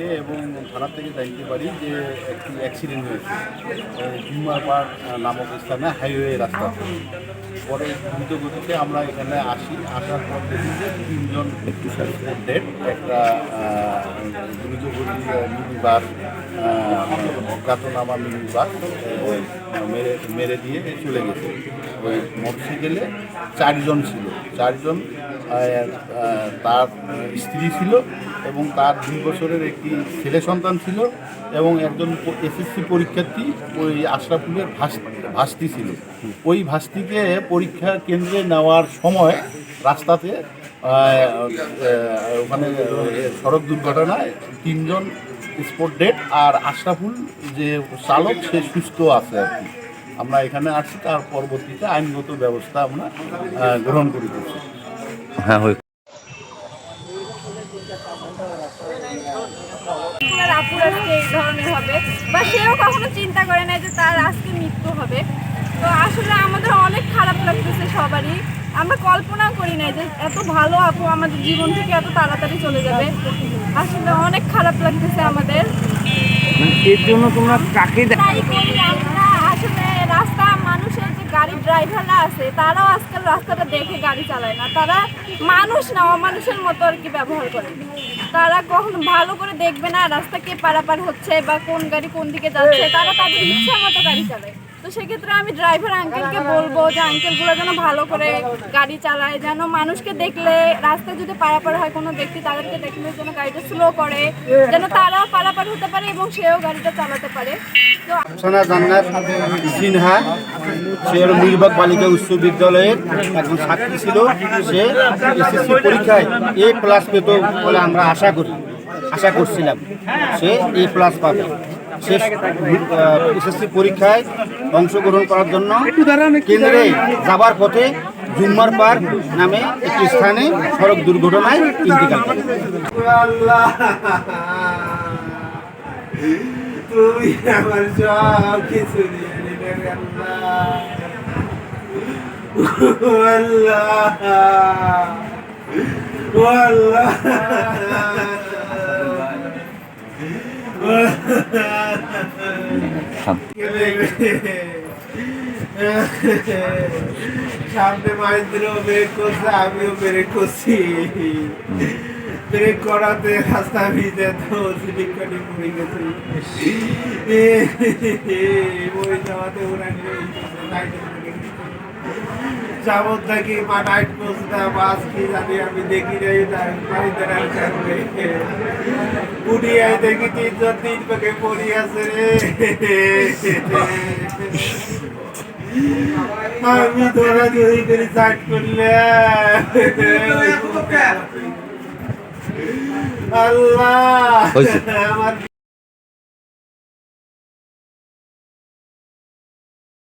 মোটরসাইকেলে এবং থানা থেকে জানতে পারি যে একটি অ্যাক্সিডেন্ট হয়েছে। জুমারপাড় নামক স্থানে হাইওয়ে রাস্তা। পরে দ্রুত গতিতে আমরা এখানে আসি। আসার পর দেখি যে তিনজন ডেড একটা দ্রুত গতি মিনি বাস অজ্ঞাতনামা মিনি বাস মেরে মেরে দিয়ে চলে গেছে। ওই মোটরসাইকেলে চারজন ছিল। চারজন তার স্ত্রী ছিল এবং তার দুই বছরের একটি ছেলে সন্তান ছিল এবং একজন এসএসসি পরীক্ষার্থী ওই আশরাফুলের ভাস, ভাস্তি ছিল। ওই ভাস্তিকে পরীক্ষা কেন্দ্রে নেওয়ার সময় রাস্তাতে ওখানে সড়ক দুর্ঘটনায় তিনজন স্পট ডেট আর আশরাফুল যে চালক, সে সুস্থ আছে আর কি। আমরা এখানে আসছি, তার পরবর্তীতে আইনগত ব্যবস্থা আমরা গ্রহণ করিতেছি হ্যাঁ হয়ে আপুর আজকে এই ধরনের হবে। বা সেও কখনো চিন্তা করে না যে তার আজকে মৃত্যু হবে। তো আসলে আমাদের অনেক খারাপ লাগতেছে সবারই। আমরা কল্পনা করি না যে এত ভালো আপু আমাদের জীবন থেকে এত তাড়াতাড়ি চলে যাবে। আসলে অনেক খারাপ লাগতেছে আমাদের। মানে এর জন্য তোমরা কাকে দে- তাই করি আমরা আসলে রাস্তা মানুষের যে গাড়ি ড্রাইভাররা আছে, তারাও আজকাল রাস্তাটা দেখে গাড়ি চালায় না। তারা মানুষ না, অমানুষের মতো আর কি ব্যবহার করে। তারা কখন ভালো করে দেখবে না রাস্তা কে পারাপার হচ্ছে বা কোন গাড়ি কোন দিকে যাচ্ছে, তারা তাদের ইচ্ছা মতো গাড়ি চালায়। তো সেক্ষেত্রে আমি ড্রাইভার আঙ্কেলকে বলব যে আঙ্কেলগুলো যেন ভালো করে গাড়ি চালায়, যেন মানুষকে দেখলে রাস্তায় যদি পারাপার হয় কোনো ব্যক্তি, তাদেরকে দেখলে যেন গাড়িটা স্লো করে, যেন তারাও পারাপার হতে পারে এবং সেও গাড়িটা চালাতে পারে। তো সোনা জান্নাত সিনহা উচ্চ বিদ্যালয়ের একজন ছাত্রী ছিল, সে এসএসসি পরীক্ষায় এ প্লাস পেত বলে আমরা আশা করি, আশা করছিলাম। সে এ প্লাস পাবে। সে এসএসসি পরীক্ষায় অংশগ্রহণ করার জন্য কেন্দ্রে যাবার পথে জুম্মার পার্ক নামে একটি স্থানে সড়ক দুর্ঘটনায় ইন্তিকাল তুমি আমার সব কিছু নিয়ে সামনে মাইন্দ্র ব্রেক করছে আমিও ব্রেক করছি করাতে রাস্তা ভিজে তো স্লিপ কাটি পড়ে গেছি ওই যাওয়াতে ওরা নিয়ে যাবত থাকি মাঠাইট পৌঁছতে বাস কি জানি আমি দেখি নাই বাড়িতে রাখবে উঠিয়াই দেখি তিনজন তিন পাকে পড়ি আছে রে। আমি ধরা ধরি করে চাট করলে আল্লাহ! আমার